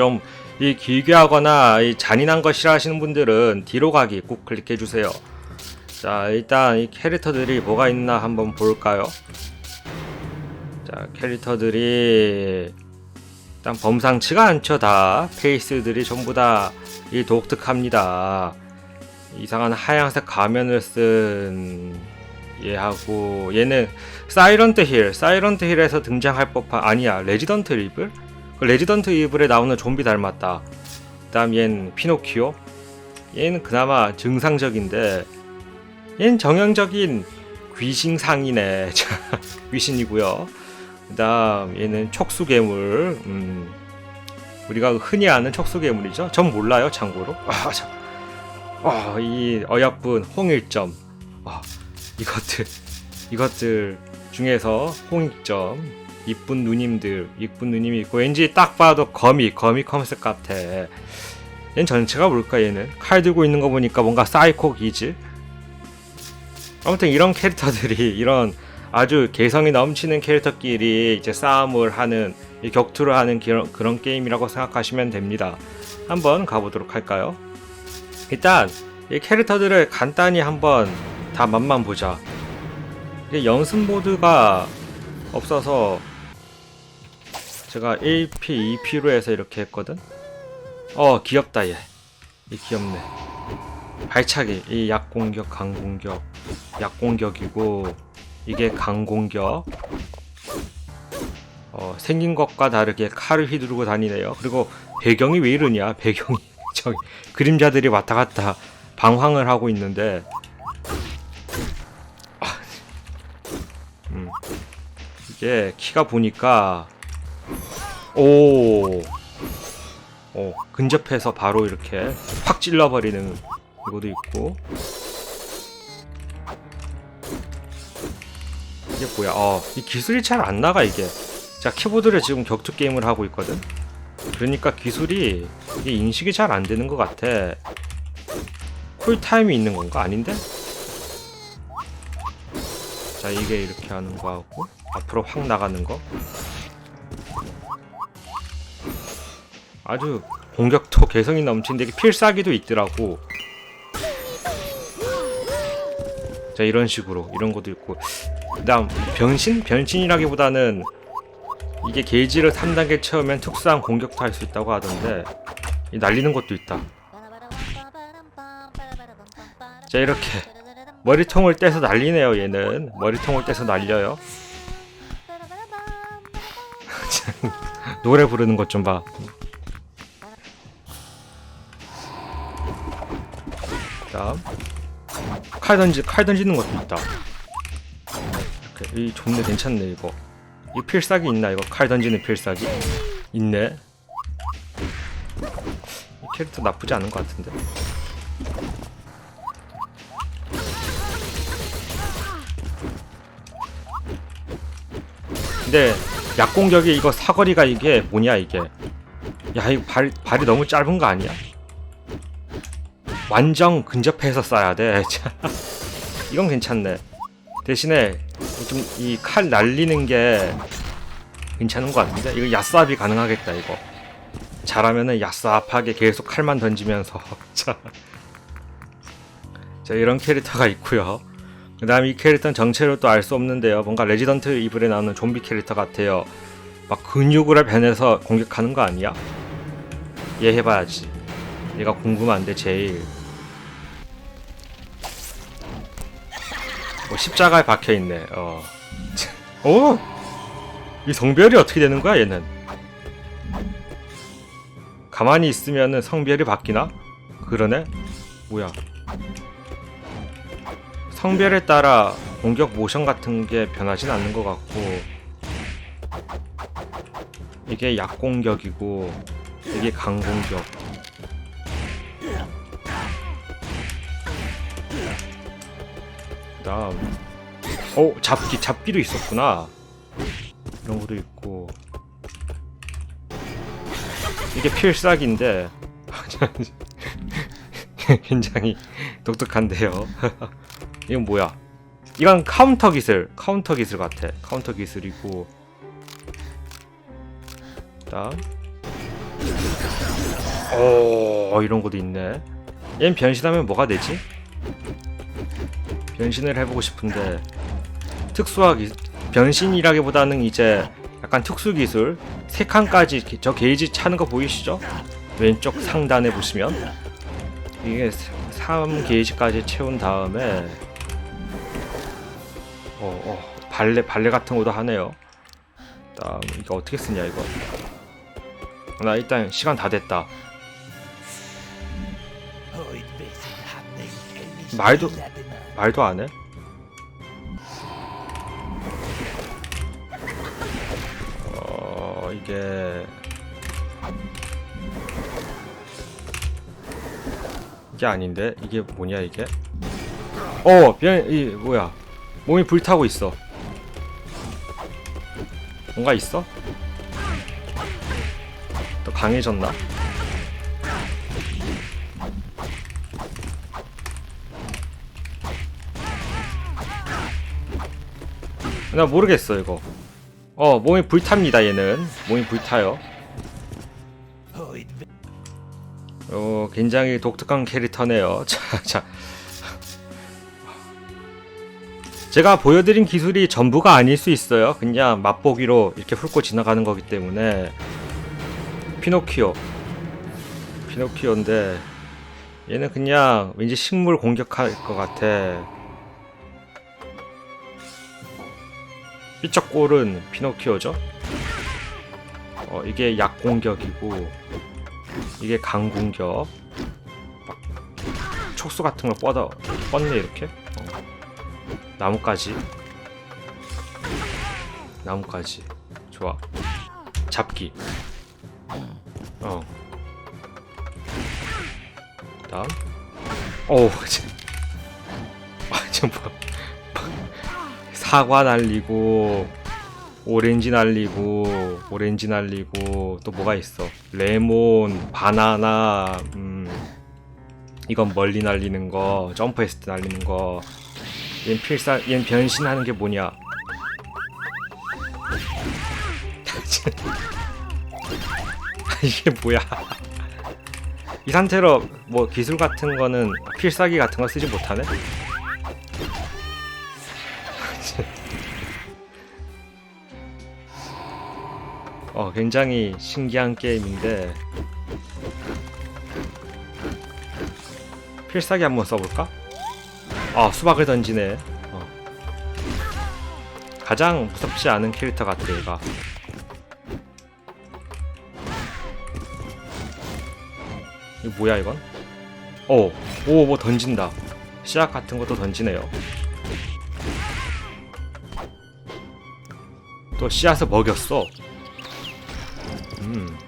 좀이 길게 하거나 이 잔인한 거 싫어하시는 분들은 뒤로 가기 꼭 클릭해 주세요. 자 일단 이 캐릭터들이 뭐가 있나 한번 볼까요? 자 캐릭터들이 일단 범상치가 않죠 다 페이스들이 전부 다 이 독특합니다. 이상한 하얀색 가면을 쓴 얘하고 얘는 사이런트 힐, 사이런트 힐에서 등장할 법한 아니야 레지던트 이블? 그 레지던트 이블에 나오는 좀비 닮았다. 그다음 얘는 피노키오. 얘는 그나마 정상적인데 얘는 정형적인 귀신상이네. 자, 귀신이고요. 그다음 얘는 촉수괴물. 음, 우리가 흔히 아는 촉수괴물이죠. 전 몰라요, 참고로. 아, 참. 아, 이 어여쁜 홍일점. 아, 이것들 이것들 중에서 홍익점 이쁜 누님들 이쁜 누님이 있고 왠지 딱 봐도 거미 거미 컨셉 같아. 얘는 전체가 뭘까 얘는? 칼 들고 있는 거 보니까 뭔가 사이코 기질 아무튼 이런 캐릭터들이 이런 아주 개성이 넘치는 캐릭터끼리 이제 싸움을 하는 이 격투를 하는 그런, 그런 게임이라고 생각하시면 됩니다. 한번 가보도록 할까요? 일단 이 캐릭터들을 간단히 한번 다 맛만 보자. 연습 모드가 없어서 제가 1P, 2P로 해서 이렇게 했거든. 어 귀엽다 얘. 이 귀엽네. 발차기 이 약공격, 강공격, 약공격이고 이게 강공격. 어 생긴 것과 다르게 칼을 휘두르고 다니네요. 그리고 배경이 왜 이러냐? 배경이 저기 그림자들이 왔다 갔다 방황을 하고 있는데 이게 키가 보니까 오, 오 근접해서 바로 이렇게 확 찔러버리는 이것도 있고 이게 뭐야? 어, 이 기술이 잘 안 나가 이게. 자 키보드를 지금 격투 게임을 하고 있거든. 그러니까 기술이 이게 인식이 잘 안 되는 것 같아. 쿨타임이 있는 건가? 아닌데? 자 이게 이렇게 하는 거 하고 앞으로 확 나가는 거 아주 공격도 개성이 넘치는데 필살기도 있더라고. 자 이런 식으로 이런 것도 있고. 그 다음 변신? 변신이라기보다는 이게 게이지를 3단계 채우면 특수한 공격도 할 수 있다고 하던데 이 날리는 것도 있다. 자 이렇게 머리통을 떼서 날리네요 얘는. 머리통을 떼서 날려요. 노래 부르는 것 좀 봐. 칼 던지 칼 던지는 것도. 이렇게 이 좋네 괜찮네 이거. 이 필살기 있나 이거 칼 던지는 필살기 있네. 이 캐릭터 나쁘지 않은 것 같은데. 근데 약공격이 이거 사거리가 이게 뭐냐 이게 야 이거 발, 발이 너무 짧은 거 아니야? 완전 근접해서 쏴야 돼 이건 괜찮네 대신에 좀 이 칼 날리는 게 괜찮은 것 같은데 이거 야스압이 가능하겠다 이거 잘하면은 야스압하게 계속 칼만 던지면서 자, 자 이런 캐릭터가 있고요 그 다음 이 캐릭터는 정체로 또 알 수 없는데요. 뭔가 레지던트 이블에 나오는 좀비 캐릭터 같아요. 막 근육으로 변해서 공격하는 거 아니야? 얘 해봐야지. 얘가 궁금한데 제일. 뭐 십자가에 박혀 있네. 어. 오! 이 성별이 어떻게 되는 거야 얘는? 가만히 있으면은 성별이 바뀌나? 그러네? 뭐야? 성별에 따라 공격 모션 같은 게 변하진 않는 것 같고 이게 약공격이고 이게 강공격 다음 어 잡기 잡기도 있었구나 이런 것도 있고 이게 필살기인데 굉장히 독특한데요 이건 뭐야? 이건 카운터 기술, 카운터 기술 같아. 카운터 기술이고, 다음 오 이런 것도 있네. 얜 변신하면 뭐가 되지? 변신을 해보고 싶은데 특수하기 변신이라기보다는 이제 약간 특수 기술 세 칸까지 기- 저 게이지 차는 거 보이시죠? 왼쪽 상단에 보시면 이게 3 게이지까지 채운 다음에 어, 어 발레 발레 같은 것도 하네요. 다음 이거 어떻게 쓰냐 이거? 나 일단 시간 다 됐다. 말도 말도 안 해? 어 이게 이게 아닌데 이게 뭐냐 이게? 어변이 뭐야? 몸이 불타고 있어. 뭔가 있어? 또 강해졌나? 나 모르겠어 이거. 어 몸이 불탑니다 얘는 몸이 불타요. 어 굉장히 독특한 캐릭터네요. 자 자. 제가 보여드린 기술이 전부가 아닐 수 있어요. 그냥 맛보기로 이렇게 훑고 지나가는 거기 때문에 피노키오 피노키오인데 얘는 그냥 왠지 식물 공격할 것 같아. 삐쩍골은 피노키오죠. 어 이게 약 공격이고 이게 강 공격. 막 촉수 같은 걸 뻗어 뻗네 이렇게. 어. 나뭇가지. 나뭇가지. 좋아. 잡기. 어. 다음. 오, 참. 아, 참 뭐. 사과 날리고 오렌지 날리고 오렌지 날리고 또 뭐가 있어? 레몬, 바나나, 음. 이건 멀리 날리는 거, 점프했을 때 날리는 거. 얜 필사, 얜 변신하는 게 뭐냐? 이게 뭐야? 이 상태로 뭐 기술 같은 거는 필살기 같은 거 쓰지 못하네? 어, 굉장히 신기한 게임인데 필살기 한번 써볼까? 아, 수박을 던지네. 어. 가장 무섭지 않은 캐릭터 같아, 얘가. 이거 뭐야, 이건? 오, 오, 뭐 던진다. 씨앗 같은 것도 던지네요. 또 씨앗을 먹였어. 음.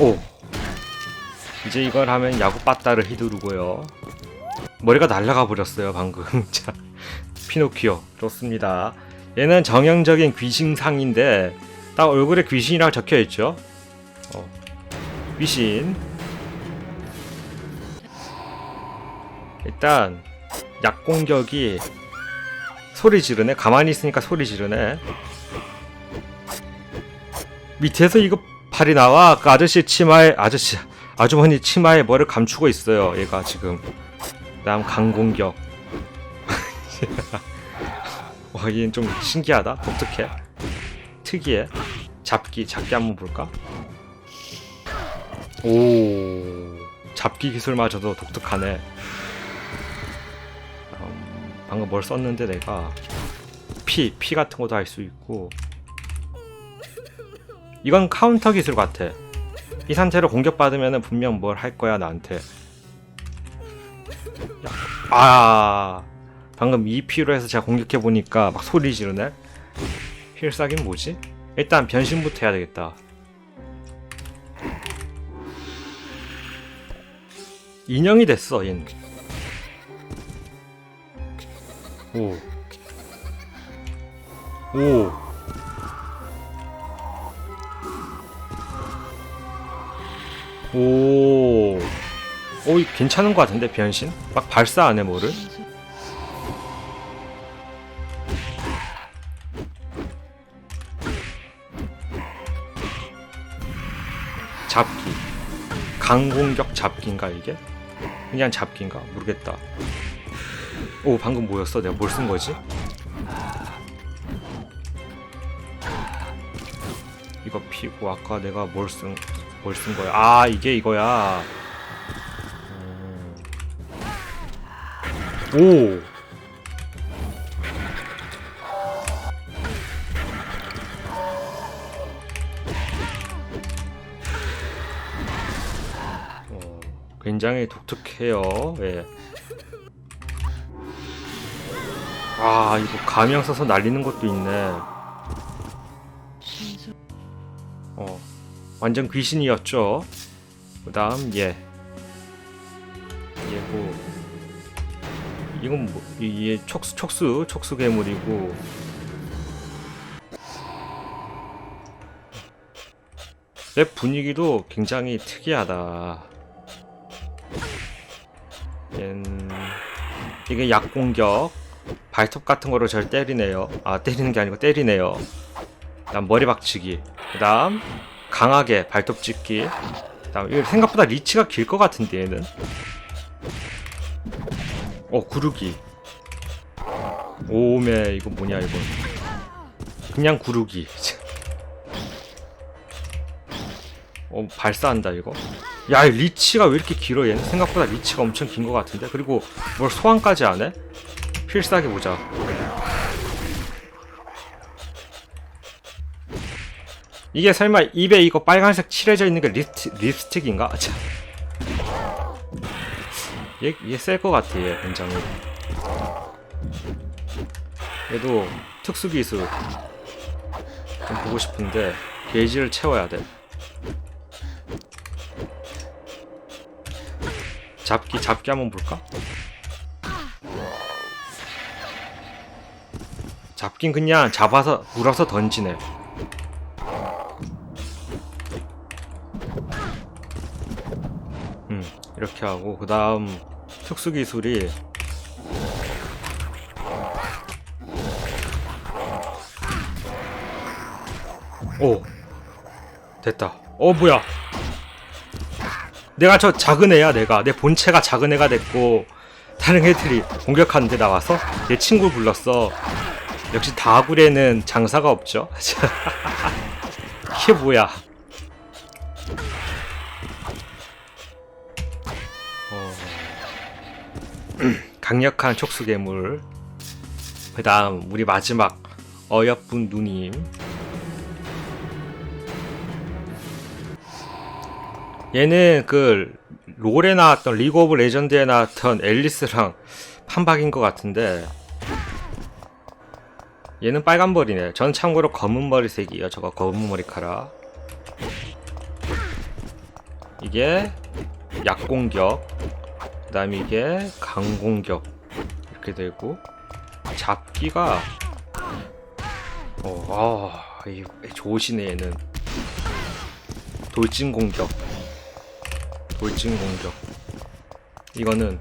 오. 이제 이걸 하면 야구 빠따를 휘두르고요. 머리가 날아가 버렸어요 방금. 자, 피노키오 좋습니다. 얘는 정형적인 귀신상인데 딱 얼굴에 귀신이라고 적혀 있죠. 어. 귀신. 일단 약 공격이 소리 지르네. 가만히 있으니까 소리 지르네. 밑에서 이거 팔이 나와. 그 아저씨 치마에 아저씨 아주머니 치마에 뭐를 감추고 있어요. 얘가 지금. 다음 강공격. 와, 얘는 좀 신기하다. 독특해. 특이해. 잡기, 잡기 한번 볼까? 오, 잡기 기술마저도 독특하네. 음, 방금 뭘 썼는데 내가 피, 피 같은 것도 할 수 있고 이건 카운터 기술 같아. 이 상태로 공격받으면 분명 뭘 할 거야 나한테. 아 방금 2피로 해서 제가 공격해 보니까 막 소리 지르네. 필살기는 뭐지? 일단 변신부터 해야 되겠다. 인형이 됐어 얘 오. 오. 오. 오, 이 괜찮은 것 같은데 변신? 막 발사 안해 뭐를? 잡기 강공격 잡기인가 이게? 그냥 잡기인가? 모르겠다 오 방금 뭐였어? 내가 뭘 쓴 거지? 이거 피고 아까 내가 뭘 쓴 뭘 쓴 거야? 아 이게 이거야. 음. 오. 어, 굉장히 독특해요. 예. 아 이거 가명 써서 날리는 것도 있네. 어, 완전 귀신이었죠. 그 다음, 얘. 얘고, 이건 뭐, 이- 얘 촉수, 촉수, 촉수 괴물이고, 맵 분위기도 굉장히 특이하다. 얜, 이게 약공격, 발톱 같은 거로 절 때리네요. 아, 때리는 게 아니고 때리네요. 그다음 머리 박치기. 그다음 강하게 발톱 찍기. 그다음 생각보다 리치가 길 것 같은데 얘는. 어 구르기. 오메 이거 뭐냐 이거. 그냥 구르기. 어 발사한다 이거. 야이 리치가 왜 이렇게 길어 얘는? 생각보다 리치가 엄청 긴 것 같은데. 그리고 뭘 소환까지 안 해? 필살기 보자. 이게 설마 입에 이거 빨간색 칠해져 있는 게 립스틱, 립스틱인가? 참. 얘, 얘셀것 같아, 얘, 굉장히. 얘도 특수 기술 좀 보고 싶은데, 게이지를 채워야 돼. 잡기, 잡기 한번 볼까? 잡긴 그냥 잡아서, 물어서 던지네. 음, 이렇게 하고 그 다음 특수 기술이 오 됐다. 어 뭐야? 내가 저 작은 애야 내가 내 본체가 작은 애가 됐고 다른 애들이 공격하는데 나와서 내 친구 불렀어. 역시 다구레는 장사가 없죠. 이게 뭐야? 어, 강력한 촉수 괴물. 그 다음 우리 마지막 어여쁜 누님. 얘는 그 롤에 나왔던 리그 오브 레전드에 나왔던 앨리스랑 판박인 것 같은데 얘는 빨간 머리네. 전 참고로 검은 머리색이에요. 저거 검은 머리카락. 이게 약공격. 그 다음에 이게 강공격. 이렇게 되고 잡기가 어, 아, 이 좋으시네 얘는. 돌진 공격. 돌진 공격. 이거는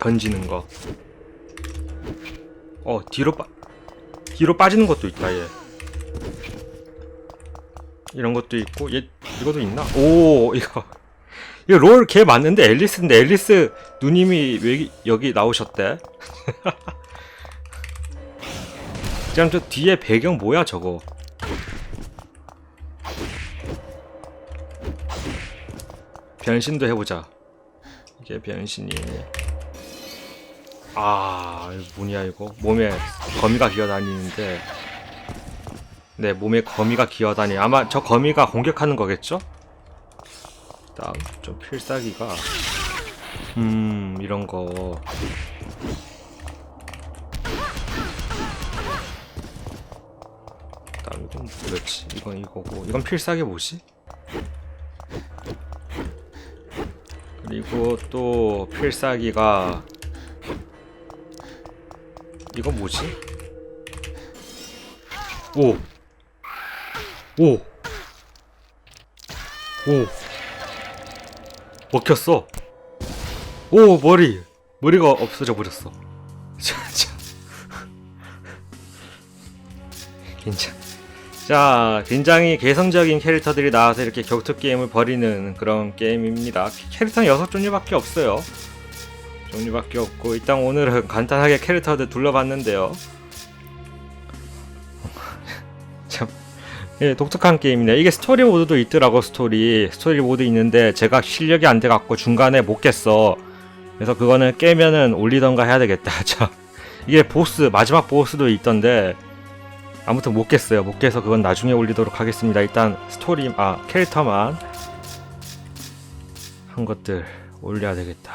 던지는 거. 어, 뒤로 빠 뒤로 빠지는 것도 있다, 얘. 이런 것도 있고, 얘, 이것도 있나? 오, 이거. 이거 롤 걔 맞는데 앨리스인데 앨리스 누님이 왜 여기 나오셨대? 그냥 저 뒤에 배경 뭐야 저거? 변신도 해보자. 이게 변신이. 아, 이거 뭐냐 이거? 몸에 거미가 기어다니는데. 네, 몸에 거미가 기어다니. 아마 저 거미가 공격하는 거겠죠? 다음 좀 필살기가 음 이런 거 다음 이건 뭐였지 이건 이거고 이건 필살기 뭐지 그리고 또 필살기가 이건 뭐지 오 오! 오! 먹혔어. 오 머리 머리가 없어져 버렸어. 자, 자. 괜찮 자, 굉장히 개성적인 캐릭터들이 나와서 이렇게 격투 게임을 벌이는 그런 게임입니다. 캐릭터는 여섯 종류밖에 없어요. 종류밖에 없고 일단 오늘은 간단하게 캐릭터들 둘러봤는데요. 참, 예, 독특한 게임이네. 이게 스토리 모드도 있더라고 스토리. 스토리 모드 있는데 제가 실력이 안 돼 갖고 중간에 못 깼어. 그래서 그거는 깨면은 올리던가 해야 되겠다. 자, 이게 보스 마지막 보스도 있던데 아무튼 못 깼어요. 못 깨서 그건 나중에 올리도록 하겠습니다. 일단 스토리 아 캐릭터만 한 것들 올려야 되겠다.